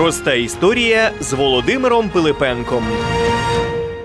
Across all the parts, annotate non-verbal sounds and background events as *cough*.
Проста історія з Володимиром Пилипенком.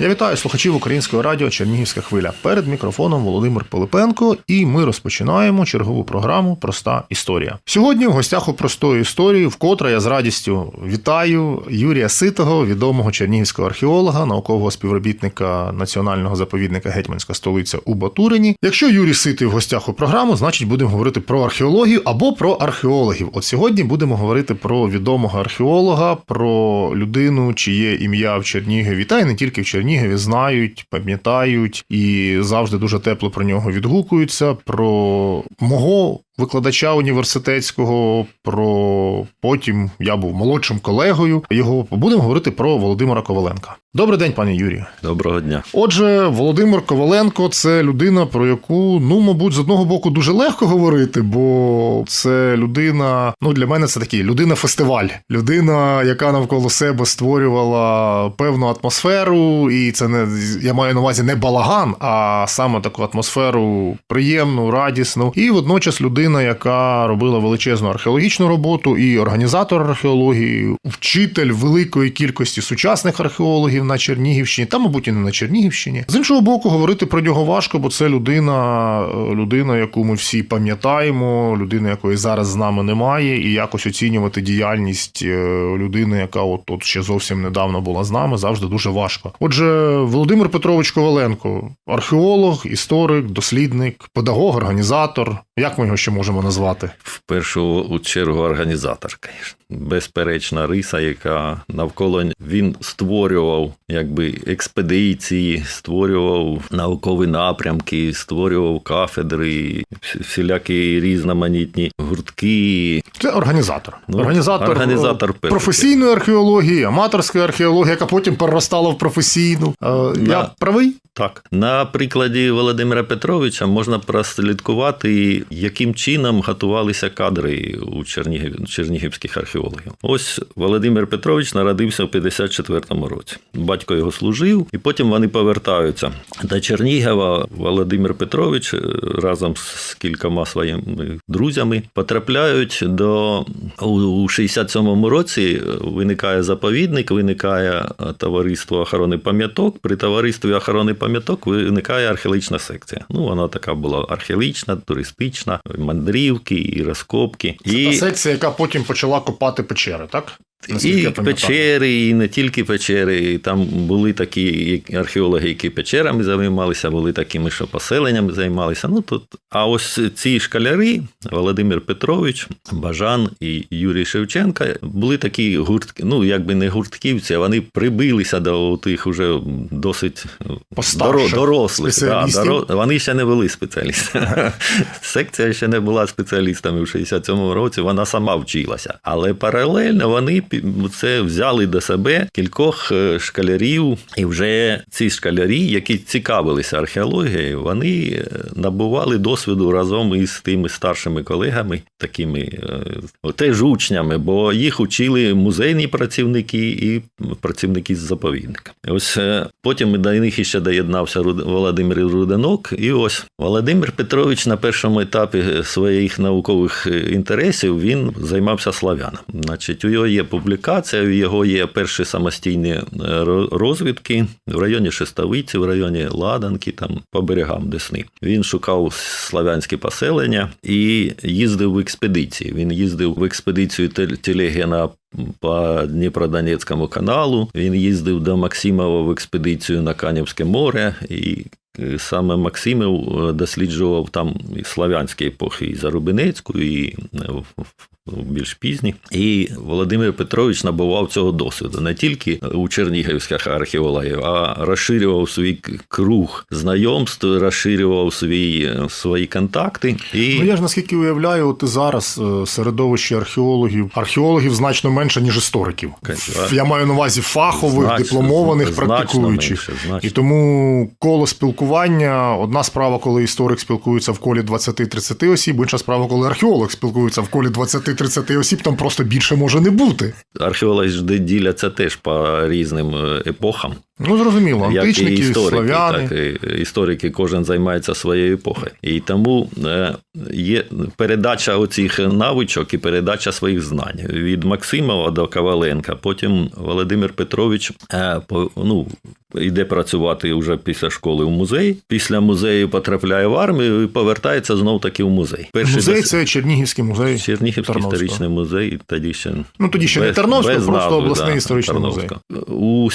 Я вітаю слухачів українського радіо Чернігівська хвиля. Перед мікрофоном Володимир Пилипенко, і ми розпочинаємо чергову програму Проста історія. Сьогодні в гостях у простої історії, вкотре я з радістю вітаю Юрія Ситого, відомого чернігівського археолога, наукового співробітника національного заповідника Гетьманська столиця у Батурині. Якщо Юрій Ситий в гостях у програму, значить будемо говорити про археологію або про археологів. От сьогодні будемо говорити про відомого археолога, про людину, чиє ім'я в Чернігові, та й не тільки в Чернігові знають, пам'ятають і завжди дуже тепло про нього відгукуються. Про мого викладача університетського, про потім я був молодшим колегою. Його будемо говорити про Володимира Коваленка. Добрий день, пане Юрію. Доброго дня. Отже, Володимир Коваленко це людина, про яку, ну, мабуть, з одного боку дуже легко говорити, бо це людина, ну для мене це такий людина-фестиваль, людина, яка навколо себе створювала певну атмосферу, і це не я маю на увазі не балаган, а саме таку атмосферу приємну, радісну, і водночас людина, яка робила величезну археологічну роботу, і організатор археології, вчитель великої кількості сучасних археологів на Чернігівщині, та, мабуть, і не на Чернігівщині. З іншого боку, говорити про нього важко, бо це людина, е, людина, яку ми всі пам'ятаємо, людина, якої зараз з нами немає, і якось оцінювати діяльність е, людини, яка от, от ще зовсім недавно була з нами, завжди дуже важко. Отже, Володимир Петрович Коваленко, археолог, історик, дослідник, педагог, організатор. Як ми його ще можемо назвати? В першу чергу організатор, звісно. Безперечна риса, яка навколо він створював якби експедиції, створював наукові напрямки, створював кафедри, всілякі різноманітні гуртки. Це організатор. Ну, організатор, організатор е, професійної археології, аматорської археології, яка потім переростала в професійну. Е, Я Да. правий? Так, на прикладі Володимира Петровича можна прослідкувати, яким чином готувалися кадри у Чернігів, чернігівських археологів. Ось Володимир Петрович народився в 54-му році. Батько його служив, і потім вони повертаються до Чернігова. Володимир Петрович е, разом з кількома своїми друзями потрапляють до у 67-му році. Виникає заповідник, виникає е, товариство охорони пам'яток. При товаристві охорони пам'яток виникає археологічна секція. Ну, вона така була археологічна, туристична, мандрівки і розкопки. Це і... та секція, яка потім почала копати печери, так? Наскільки І печери, і не тільки печери. І Там були такі археологи, які печерами займалися, були такими, що поселеннями займалися. Ну тут, а ось ці школяри, Володимир Петрович, Бажан і Юрій Шевченка, були такі гуртки, ну якби не гуртківці, а вони прибилися до тих уже досить Постарших доро- дорослих. Да, спеціалістів. доро- Вони ще не були спеціалістами. *laughs* Секція ще не була спеціалістами в 67-му році, вона сама вчилася. Але паралельно вони це взяли до себе кількох е, школярів, і вже ці школярі, які цікавилися археологією, вони е, набували досвіду разом із тими старшими колегами, такими е, теж учнями, бо їх учили музейні працівники і працівники з заповідника. Ось потім до них ще доєднався Володимир Руденок. І ось Володимир Петрович на першому етапі своїх наукових інтересів він займався славянам. Значить, у його є публікація, у його є перші самостійні е, розвідки в районі Шестовиці, в районі Ладанки, там по берегам Десни. Він шукав славянські поселення і їздив в експедиції. Він їздив в експедицію Телегена по Дніпродонецькому каналу. Він їздив до Максимова в експедицію на Канівське море і. е, Саме Максимов е, досліджував там і славянські епохи, і Зарубинецьку, і в- в- більш пізні. І Володимир Петрович набував цього досвіду не тільки у чернігівських археологів, а розширював свій круг знайомств, розширював свій, е, свої контакти. І Ну я ж наскільки уявляю, от зараз е, середовище археологів, археологів значно менше, ніж істориків. Я маю на увазі фахових, Значно, дипломованих, значно практикуючих. менше, значно. І тому коло спілкування одна справа, коли історик спілкується в колі 20-30 осіб, інша справа, коли археолог спілкується в колі 20-30 осіб, там просто більше може не бути. археологи діляться теж по різним е, епохам. Ну, зрозуміло, як і історики, славяни. так і історики, кожен займається своєю епохою. І тому е, є передача оцих навичок і передача своїх знань від Максимова до Коваленка. Потім Володимир Петрович е, ну, йде працювати вже після школи в музей. Після музею потрапляє в армію і повертається знов таки в музей. Перший Музей дос- це Чернігівський музей. Чернігівський Тарновського. історичний музей, тоді ще Ну, тоді ще не Тарновського, просто обласний історичний музей. У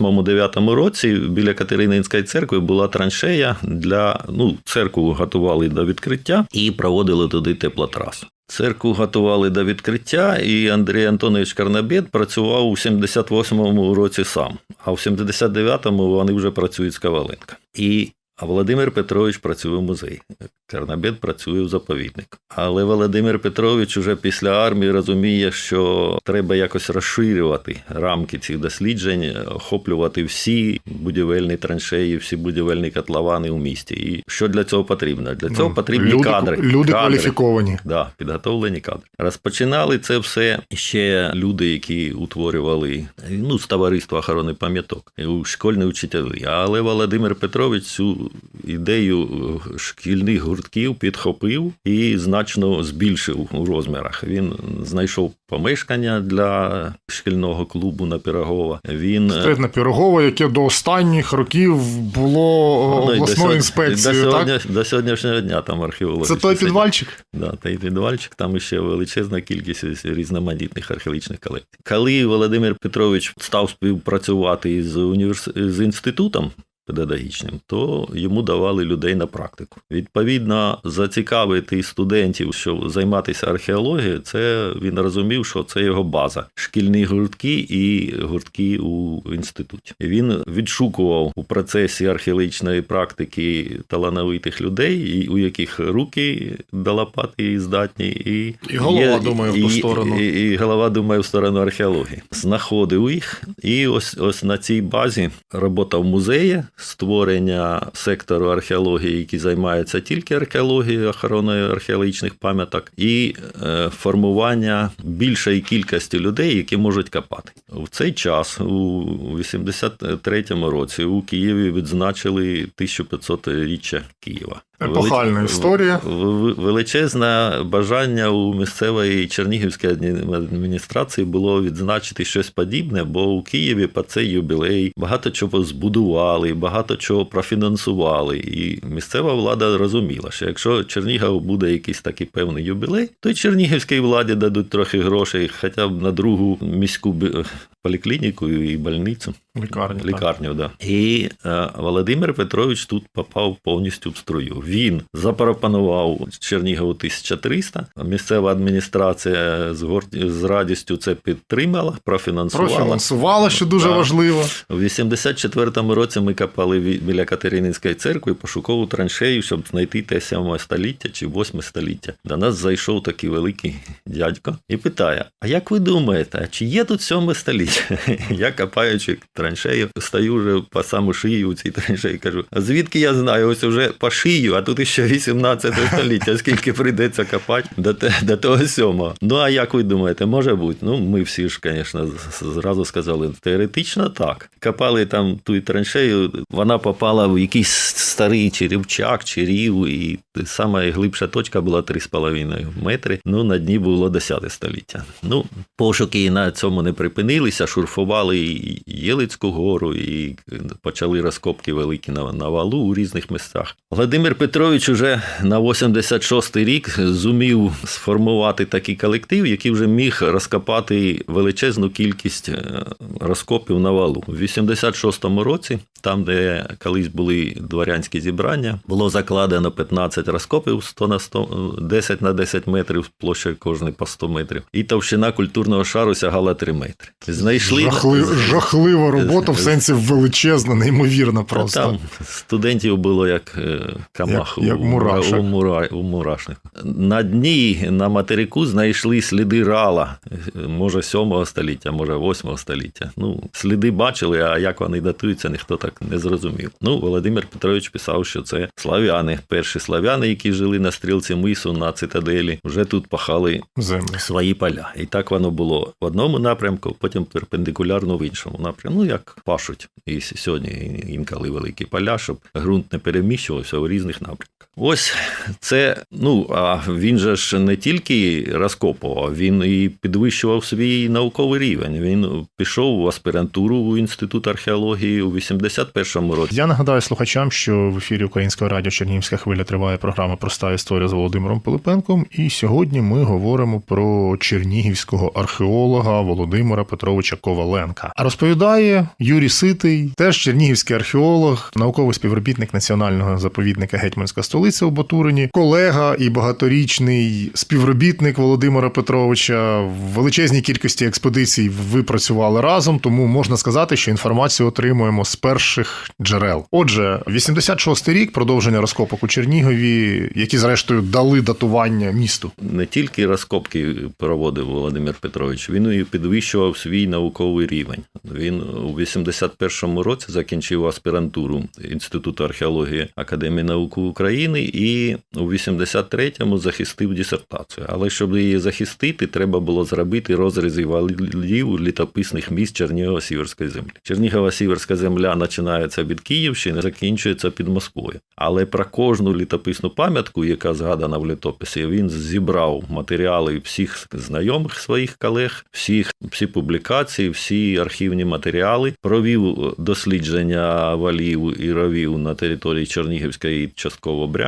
78-9 році біля Катерининської церкви була траншея для ну, церкву готували до відкриття і проводили туди теплотрасу. Церкву готували до відкриття, і Андрій Антонович Карнабєд працював у 78-му році сам, а в 79-му вони вже працюють з Коваленка. І а Володимир Петрович працює в музеї. Карнабєд працює в заповідник. Але Володимир Петрович уже після армії розуміє, що треба якось розширювати рамки цих досліджень, охоплювати всі будівельні траншеї, всі будівельні котловани у місті. І що для цього потрібно? Для цього Ну, потрібні люди, кадри. Люди кадри. кваліфіковані. Да, підготовлені кадри. Розпочинали це все ще люди, які утворювали ну, з товариства охорони пам'яток, і у школьні учителі. Але Володимир Петрович цю ідею е, шкільних гуртків підхопив і значно збільшив у розмірах. Він знайшов помешкання для шкільного клубу на Пірогова. Він е, Третна Пірогова, яке до останніх років було ну, і до обласною сьогодні- інспекцією. до, Так? сьогодні, до сьогоднішнього дня там археологи. Це той підвальчик? Да, та й підвальчик, там ще величезна кількість різноманітних археологічних колекцій. Коли Володимир Петрович став співпрацювати з, універс... з інститутом педагогічним, то йому давали людей на практику. Відповідно, зацікавити студентів, щоб займатися археологією, це він розумів, що це його база. Шкільні гуртки і гуртки у інституті. Він відшукував у процесі археологічної практики талановитих людей, у яких руки до лопати здатні, і, І голова думає в ту і, сторону. І, і голова думає в сторону археології. Знаходив їх, і ось ось на цій базі робота в музеї, створення сектору археології, який займається тільки археологією, охороною археологічних пам'яток, і е, формування більшої кількості людей, які можуть копати. В цей час, у 83-му році, у Києві відзначили 1500-річчя Києва. Епохальна Велич- історія. Величезне бажання у місцевої Чернігівської адмі- адміністрації було відзначити щось подібне, бо у Києві по цей юбілей багато чого збудували, багато чого профінансували. І місцева влада розуміла, що якщо Чернігів буде якийсь такий певний юбілей, то й Чернігівській владі дадуть трохи грошей, хоча б на другу міську поліклініку і больницю. Лікарні. так. Лікарню, да. І е, Володимир Петрович тут попав повністю в струю. Він запропонував Чернігову 1300. Місцева адміністрація з, гор... з радістю це підтримала, профінансувала. Профінансувала, що дуже Так. важливо. У 84-му році ми копали біля Катерининської церкви пошукову траншею, щоб знайти те 7 століття чи 8 століття. До нас зайшов такий великий дядько і питає: А як ви думаєте, чи є тут 7 століття? *laughs* Я копаючи траншею, стою вже по саму шию у цій траншеї, кажу: а звідки я знаю? Ось уже по шию, а тут ще 18 *laughs* століття. Скільки прийдеться копати до, те- до того сьомого. Ну а як ви думаєте, може бути? Ну, ми всі ж, звісно, зразу сказали, теоретично так. Копали там ту траншею, вона попала в якийсь старий черевчак, чи рів, і сама глибша точка була 3,5 метри. Ну, на дні було 10 століття. Ну, пошуки на цьому не припинилися, шурфували і Єлицьку гору, і почали розкопки великі на, на валу у різних місцях. Володимир Петрович уже на 86-й рік зумів сформувати такий колектив, який вже міг розкопати величезну кількість е, розкопів на валу. У 86-му році, там, де колись були дворянські зібрання, було закладено 15 розкопів 100 на 100, 10 на 10 метрів, площа кожний по 100 метрів. І товщина культурного шару сягала 3 метри. Знайшли Жахли... Жахлива робота в сенсі величезна, неймовірна просто. Там студентів було як е, камах Як- як у, мура, у мурашник. На дні на материку знайшли сліди рала, може 7 століття, може 8 століття. Ну, сліди бачили, а як вони датуються, ніхто так не зрозумів. Ну, Володимир Петрович писав, що це слав'яни. Перші слав'яни, які жили на стрілці мису на цитаделі, вже тут пахали Землі. свої поля. І так воно було в одному напрямку, потім перпендикулярно в іншому напрямку. Ну, як пашуть і сьогодні інколи великі поля, щоб ґрунт не переміщувався у різних напрямках. Ось це, ну а він же ж не тільки розкопував, він і підвищував свій науковий рівень. Він пішов в аспірантуру у інститут археології у 81-му році. Я нагадаю слухачам, що в ефірі Українського радіо Чернігівська хвиля триває програма Проста історія з Володимиром Пилипенком. І сьогодні ми говоримо про чернігівського археолога Володимира Петровича Коваленка. А розповідає Юрій Ситий, теж чернігівський археолог, науковий співробітник національного заповідника Гетьманська столиця у Батурині, колега і багаторічний співробітник Володимира Петровича. В величезній кількості експедицій ви працювали разом, тому можна сказати, що інформацію отримуємо з перших джерел. Отже, 86-й рік продовження розкопок у Чернігові, які зрештою дали датування місту. не тільки розкопки проводив Володимир Петрович, він і підвищував свій науковий рівень. Він у 81-му році закінчив аспірантуру Інституту археології Академії наук України і у 83-му захистив дисертацію. Але щоб її захистити, треба було зробити розрізи валів літописних міст Чернігова-Сіверської землі. Чернігова-Сіверська земля починається від Київщини, закінчується під Москвою. Але про кожну літописну пам'ятку, яка згадана в літописі, він зібрав матеріали всіх знайомих своїх колег, всіх всі публікації, всі архівні матеріали, провів дослідження валів і ровів на території Чернігівської частково Брянської.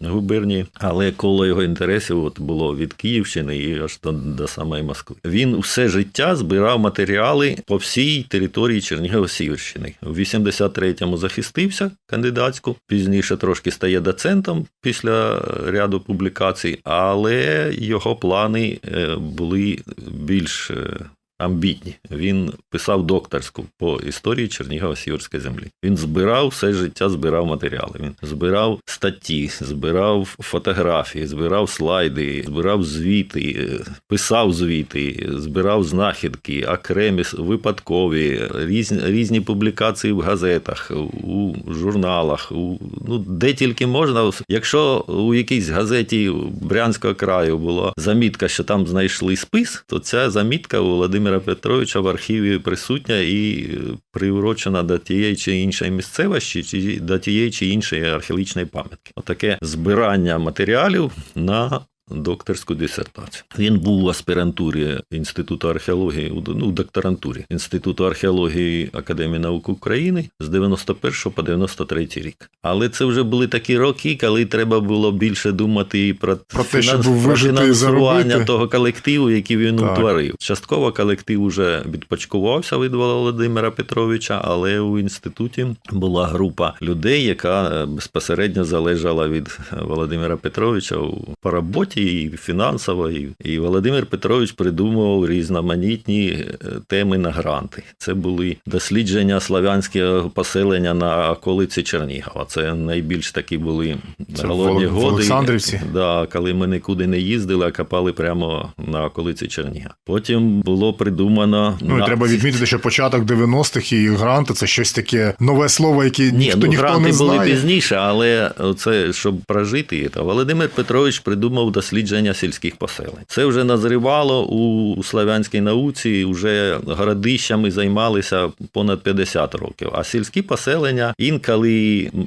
Губернії, але коло його інтересів от було від Київщини і аж до, до самої Москви. Він все життя збирав матеріали по всій території Чернігова-Сіверщини. У 83-му захистився кандидатську, пізніше трошки стає доцентом після ряду публікацій, але його плани е, були більш е, амбітні. Він писав докторську по історії Чернігова-Сіверської землі. Він збирав все життя, збирав матеріали. Він збирав статті, збирав фотографії, збирав слайди, збирав звіти, писав звіти, збирав знахідки, окремі випадкові, різні, різні публікації в газетах, у журналах, у, ну де тільки можна. Якщо у якійсь газеті Брянського краю була замітка, що там знайшли спис, то ця замітка у Володимира Петровича в архіві присутня і приурочена до тієї чи іншої місцевості, чи до тієї чи іншої археологічної пам'ятки. Отаке збирання матеріалів на докторську дисертацію. Він був в аспірантурі Інституту археології, ну, докторантурі Інституту археології Академії наук України з 91 по 93 рік. Але це вже були такі роки, коли треба було більше думати і про, Про те, щоб про фінансування того колективу, який він Так. утворив. Частково колектив уже відпочкувався від Володимира Петровича, але у інституті була група людей, яка е, безпосередньо залежала від Володимира Петровича у- по роботі і фінансово. І, і Володимир Петрович придумував різноманітні е, теми на гранти. Це були дослідження славянського поселення на околиці Чернігова. Це найбільш такі були Це голодні в Ол- в. Олександрівці? Да, коли ми нікуди не їздили, а копали прямо на околиці Черніга. Потім було придумано. Ну і на- треба відмітити, що початок 90-х і гранти це щось таке нове слово, яке Ні, ніхто ну, ніхто гранти не були пізніше, але це щоб прожити, Володимир Петрович придумав дослідження сільських поселень. Це вже назрівало у славянській науці, вже городищами займалися понад 50 років. А сільські поселення інколи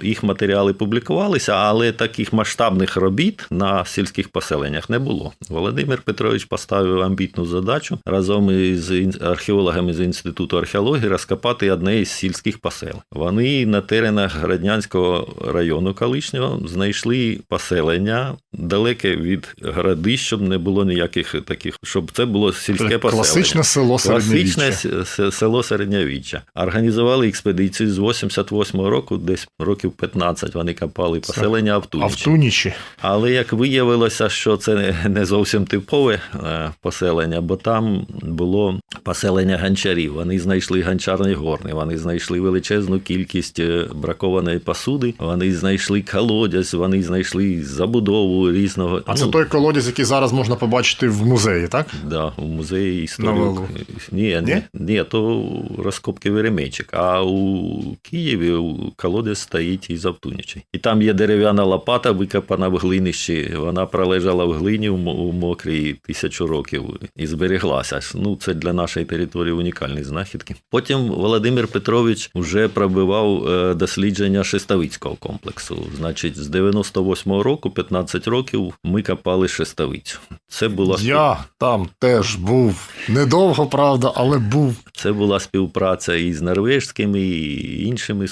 їх матеріали публікувалися, але таких масштабних робіт на сільських поселеннях не було. Володимир Петрович поставив амбітну задачу разом із археологами з інституту археології розкопати одне із сільських поселень. Вони на теренах Граднянського району колишнього знайшли поселення далеке від городищ, щоб не було ніяких таких, щоб це було сільське поселення. Класичне село Класичне середньовіччя. с- село середньовіччя. Організували експедицію з 88-го року, десь років 15 вони копали поселення Автунічі. Автунічі. Але як виявилося, що це не- зовсім типове е, поселення, бо там було поселення гончарів. Вони знайшли гончарні горни, вони знайшли величезну кількість е, бракованої посуди, вони знайшли колодязь, вони знайшли забудову різного. А це ну, той колодязь, який зараз можна побачити в музеї, так? Да, у музеї Валу. Ні, Ні? ні, то розкопки Веремейчик. А у Києві у колодязь стоїть із Автунічі. І там є дерев'яна лопата, викопана в глинищі. Вона пролежала в глині у мокрій тисячу років і збереглася. Ну, це для нашої території унікальні знахідки. Потім Володимир Петрович вже пробивав е, дослідження Шестовицького комплексу. Значить, з 98-го року, 15 років, ми копали Шестовицю. Це була Я там теж був. Недовго, правда, але був. Це була співпраця із норвежськими і іншими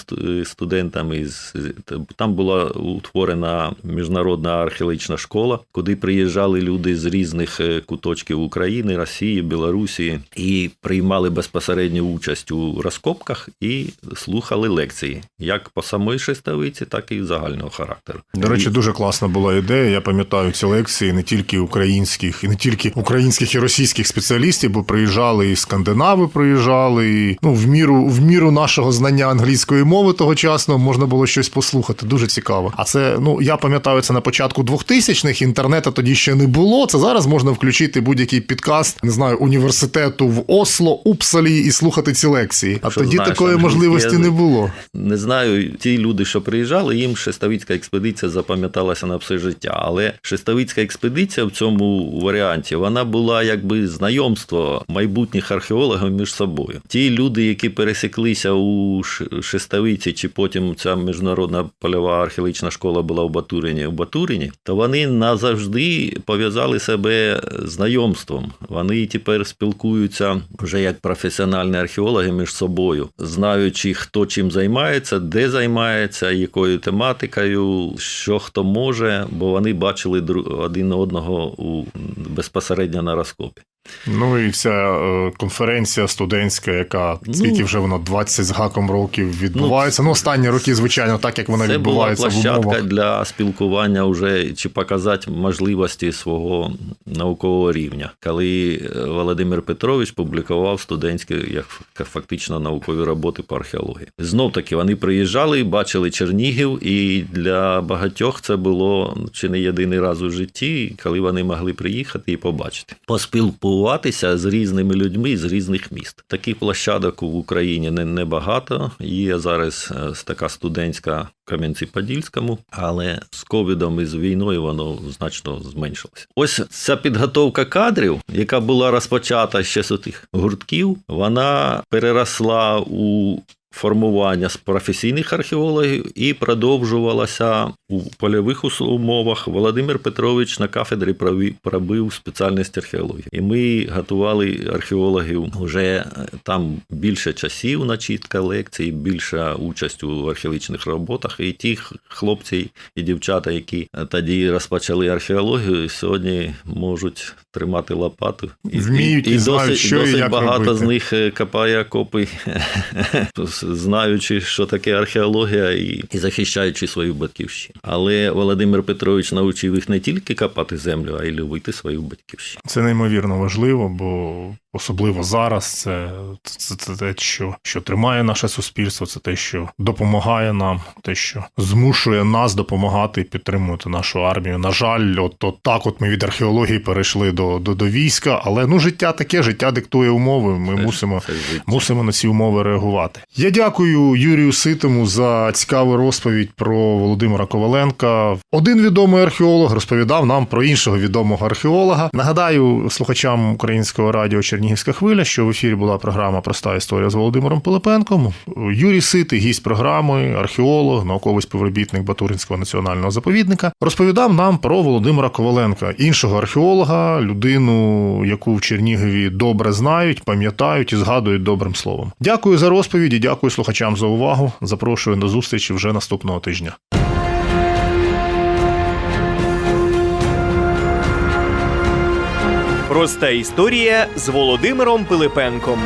студентами. Там була утворена міжнародна археологічна школа, куди приїжджали люди з різних е, куточків України, Росії, Білорусі і приймали безпосередню участь у розкопках і слухали лекції як по самої шестовиці, так і загального характеру. До речі, дуже класна була ідея. Я пам'ятаю ці лекції не тільки українських, і не тільки українських і російських спеціалістів, бо приїжджали і скандинави, приїжджали. І, ну, в міру, в міру нашого знання англійської мови тогочасно можна було щось послухати. Дуже цікаво. А це, ну я пам'ятаю, це на початку 2000-х, інтернету тоді ще не було. Це зараз можна включити будь-який підкаст, не знаю, університету в Осло, Упсалі і слухати ці лекції. А Що тоді знаєш такої можливості не було. Не знаю, ті люди, що приїжджали, їм Шестовицька експедиція запам'яталася на все життя. Але Шестовицька експедиція в цьому варіанті вона була якби знайомство майбутніх археологів між собою. Ті люди, які пересіклися у Шестовиці, чи потім ця міжнародна польова археологічна школа була в Батурині, в Батурині, то вони назавжди пов'язали себе знайомством. Вони тепер спілкуються вже як професіональні археологи між собою, знаючи, хто чим займається, де займається, якою тематикою, що хто може, бо вони бачили дру- один одного у безпосередньо на розкопі. Ну і ця е, конференція студентська, яка Ну, вже вона 20 з гаком років відбувається. Ну, останні роки, звичайно, так як вона Це була відбувається в площадка умовах. для спілкування вже чи показати можливості свого наукового рівня, коли е, Володимир Петрович публікував студентські як фактично наукові роботи по археології. Знов таки вони приїжджали, бачили Чернігів, і для багатьох це було чи не єдиний раз у житті, коли вони могли приїхати і побачити, поспілкуватися з різними людьми з різних міст. Таких площадок в Україні не небагато. Є зараз е, така студентська в Кам'янці-Подільському, але з ковідом і з війною воно значно зменшилося. Ось ця підготовка кадрів, яка була розпочата ще з тих гуртків, вона переросла у формування з професійних археологів і продовжувалася у польових умовах. Володимир Петрович на кафедрі пробив спеціальність археології. І ми готували археологів вже е, там більше часів на чітка лекцій, більша участь у археологічних роботах. І ті хлопці і дівчата, які е, тоді розпочали археологію, сьогодні можуть тримати лопату і, Вміють і і, знають, досить, що і як багато робити. з них е, копає окопи, *laughs* знаючи, що таке археологія, і, і захищаючи свою батьківщину. Але Володимир Петрович навчив їх не тільки копати землю, а й любити свою батьківщину. Це неймовірно важливо, бо особливо зараз це, це, це те, що, що тримає наше суспільство, це те, що допомагає нам, те, що змушує нас допомагати і підтримувати нашу армію. На жаль, от, от так от ми від археології перейшли до, до, до війська, але ну життя таке, життя диктує умови. Ми Це мусимо це. Мусимо на ці умови реагувати. Я дякую Юрію Ситому за цікаву розповідь про Володимира Коваленка. Один відомий археолог розповідав нам про іншого відомого археолога. Нагадаю слухачам українського радіо Чернігівська хвиля, що в ефірі була програма Проста історія з Володимиром Пилипенком. Юрій Ситий, гість програми, археолог, науковий співробітник Батуринського національного заповідника, розповідав нам про Володимира Коваленка, іншого археолога, людину, яку в Чернігові добре знають, пам'ятають і згадують добрим словом. Дякую за розповіді, дякую слухачам за увагу. Запрошую до зустрічі вже наступного тижня. Проста історія з Володимиром Пилипенком.